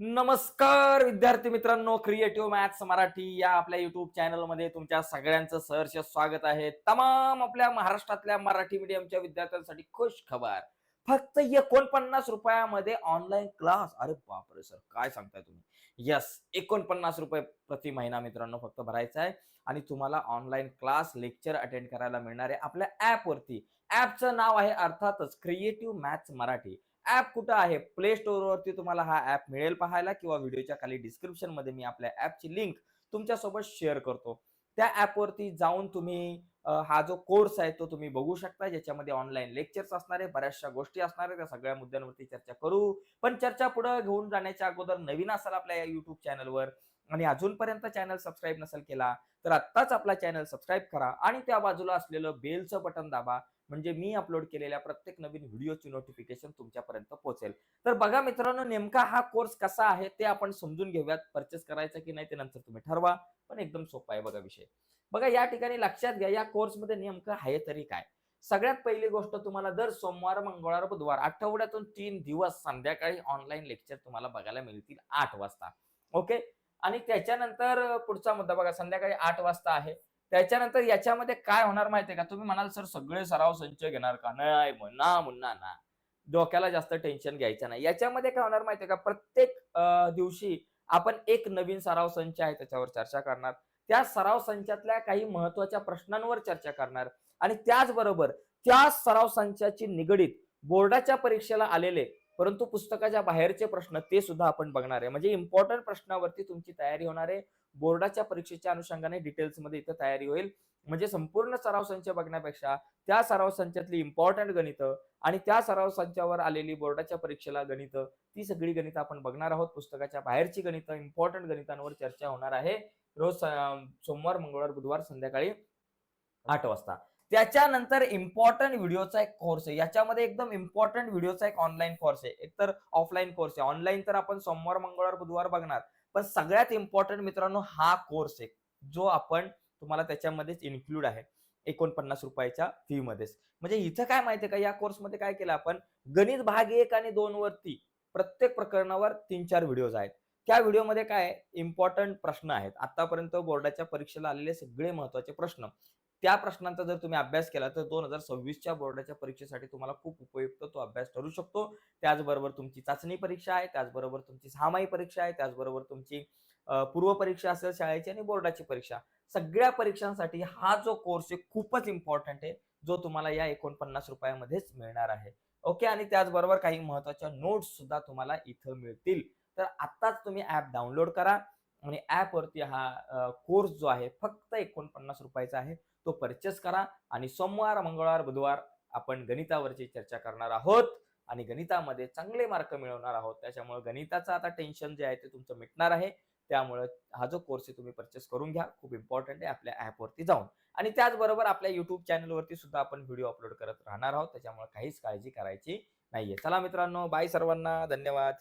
नमस्कार विद्यार्थी मित्रांनो क्रिएटिव्ह मॅथ्स मराठी या आपल्या युट्यूब चॅनलमध्ये तुमच्या सगळ्यांचं सहर्ष स्वागत आहे. तमाम आपल्या महाराष्ट्रातल्या मराठी मीडियमच्या विद्यार्थ्यांसाठी खुश खबर. फक्त एकोणपन्नास रुपयामध्ये ऑनलाईन क्लास अरे बापरे सर काय सांगताय तुम्ही? यस एकोणपन्नास रुपये प्रति महिना मित्रांनो फक्त भरायचा आहे. आणि तुम्हाला ऑनलाईन क्लास लेक्चर अटेंड करायला मिळणार आहे आपल्या ॲपवरती ॲपचं नाव आहे अर्थातच क्रिएटिव्ह मॅथ्स मराठी. ऍप कुठं आहे? प्ले स्टोर वरती तुम्हाला हा ऍप मिळेल पाहायला किंवा व्हिडिओच्या खाली डिस्क्रिप्शनमध्ये मी आपल्या ऍपची लिंक तुमच्यासोबत शेअर करतो. त्या ऍपवरती जाऊन तुम्ही हा जो कोर्स आहे तो तुम्ही बघू शकता. ज्याच्यामध्ये ऑनलाईन लेक्चर्स असणार आहे बऱ्याचशा गोष्टी असणार आहे त्या सगळ्या मुद्द्यांवरती चर्चा करू. पण चर्चा पुढे घेऊन जाण्याच्या अगोदर नवीन असाल आपल्या या युट्यूब चॅनलवर आणि अजूनपर्यंत चॅनल सबस्क्राईब नसेल केला तर आत्ताच आपला चॅनल सबस्क्राईब करा आणि त्या बाजूला असलेलं बेलचं बटन दाबा म्हणजे मी अपलोड केलेल्या प्रत्येक नवीन व्हिडिओची नोटिफिकेशन तुमच्यापर्यंत पोहोचेल. तर बघा मित्रांनो नेमका हा कोर्स कसा आहे ते आपण समजून घेऊयात परचेस करायचा की नाही ते नंतर तुम्ही ठरवा पण एकदम सोपा आहे बघा विषय. बघा या ठिकाणी लक्षात घ्या या कोर्समध्ये नेमकं आहे तरी काय? सगळ्यात पहिली गोष्ट तुम्हाला दर सोमवार मंगळवार बुधवार आठवड्यातून तीन दिवस संध्याकाळी ऑनलाईन लेक्चर तुम्हाला बघायला मिळतील आठ वाजता. ओके आणि त्याच्यानंतर पुढचा मुद्दा बघा संध्याकाळी आठ वाजता आहे. त्याच्यानंतर याच्यामध्ये काय होणार माहितीये का? तुम्ही म्हणाल सर सगळे सराव संच घेणार का? नाही म्हणा मुन्ना ना. डोक्याला जास्त टेन्शन घ्यायचं नाही. याच्यामध्ये काय होणार माहितीये का? प्रत्येक दिवशी आपण एक नवीन सराव संच आहे त्याच्यावर चर्चा करणार. त्या सराव संचातल्या काही महत्त्वाच्या प्रश्नांवर चर्चा करणार. आणि त्याचबरोबर त्या सराव संचाची निगडीत बोर्डाच्या परीक्षेला आलेले परंतु पुस्तकाच्या बाहेरचे प्रश्न ते सुद्धा आपण बघणार आहे. म्हणजे इम्पॉर्टंट प्रश्नावरती तुमची तयारी होणार आहे. बोर्डाच्या परीक्षेच्या अनुषंगाने डिटेल्समध्ये इथं तयारी होईल. म्हणजे संपूर्ण सराव संच बघण्यापेक्षा त्या सराव संचातली इम्पॉर्टंट गणितं आणि त्या सराव संचावर आलेली बोर्डाच्या परीक्षेला गणितं ती सगळी गणितं आपण बघणार आहोत. पुस्तकाच्या बाहेरची गणितं इम्पॉर्टंट गणितांवर चर्चा होणार आहे. रोज सोमवार मंगळवार बुधवार संध्याकाळी आठ वाजता. त्याच्यानंतर इम्पॉर्टंट व्हिडिओचा एक कोर्स आहे. याच्यामध्ये एकदम इम्पॉर्टंट व्हिडिओचा एक ऑनलाईन कोर्स आहे. एकतर ऑफलाईन कोर्स आहे. ऑनलाईन तर आपण सोमवार मंगळवार बुधवार बघणार. पण सगळ्यात इम्पॉर्टंट मित्रांनो हा कोर्स आहे. जो आपण तुम्हाला त्याच्यामध्येच इन्क्लूड आहे. एकोणपन्नास रुपयाच्या फी मध्येच. म्हणजे इथं काय माहितीये का? या कोर्समध्ये काय केलं आपण? गणित भाग एक आणि दोन वरती प्रत्येक प्रकरणावर तीन चार व्हिडिओज आहेत. त्या व्हिडिओमध्ये काय? इम्पॉर्टंट प्रश्न आहेत. आतापर्यंत बोर्डाच्या परीक्षेला आलेले सगळे महत्त्वाचे प्रश्न. त्या प्रश्नांचा जर तुम्ही अभ्यास केला तर दोन हजार सव्वीसच्या बोर्डाच्या परीक्षेसाठी तुम्हाला खूप उपयुक्त तो अभ्यास ठरू शकतो. त्याचबरोबर तुमची चाचणी परीक्षा आहे त्याचबरोबर तुमची सहामाही परीक्षा आहे त्याचबरोबर तुमची पूर्व परीक्षा असेल शाळेची आणि बोर्डाची परीक्षा. सगळ्या परीक्षांसाठी हा जो कोर्स आहे खूपच इम्पॉर्टंट आहे जो तुम्हाला या एकोणपन्नास रुपयामध्येच मिळणार आहे. ओके? आणि त्याचबरोबर काही महत्त्वाच्या नोट्स सुद्धा तुम्हाला इथं मिळतील. तर आत्ताच तुम्ही ऍप डाउनलोड करा. आणि ॲपवरती हा कोर्स जो आहे फक्त एकोणपन्नास रुपयाचा आहे. तो परचेस करा आणि सोमवार मंगळवार बुधवार आपण गणितावरची चर्चा करणार आहोत आणि गणितामध्ये चांगले मार्क मिळवणार आहोत. त्याच्यामुळे गणिताचं आता टेन्शन जे आहे ते तुमचं मिटणार आहे. त्यामुळे हा जो कोर्स आहे तुम्ही परचेस करून घ्या. खूप इम्पॉर्टंट आहे आपल्या ॲपवरती जाऊन. आणि त्याचबरोबर आपल्या युट्यूब चॅनलवरती सुद्धा आपण व्हिडिओ अपलोड करत राहणार आहोत. त्याच्यामुळे काहीच काळजी करायची नाहीये. चला मित्रांनो बाय सर्वांना. धन्यवाद.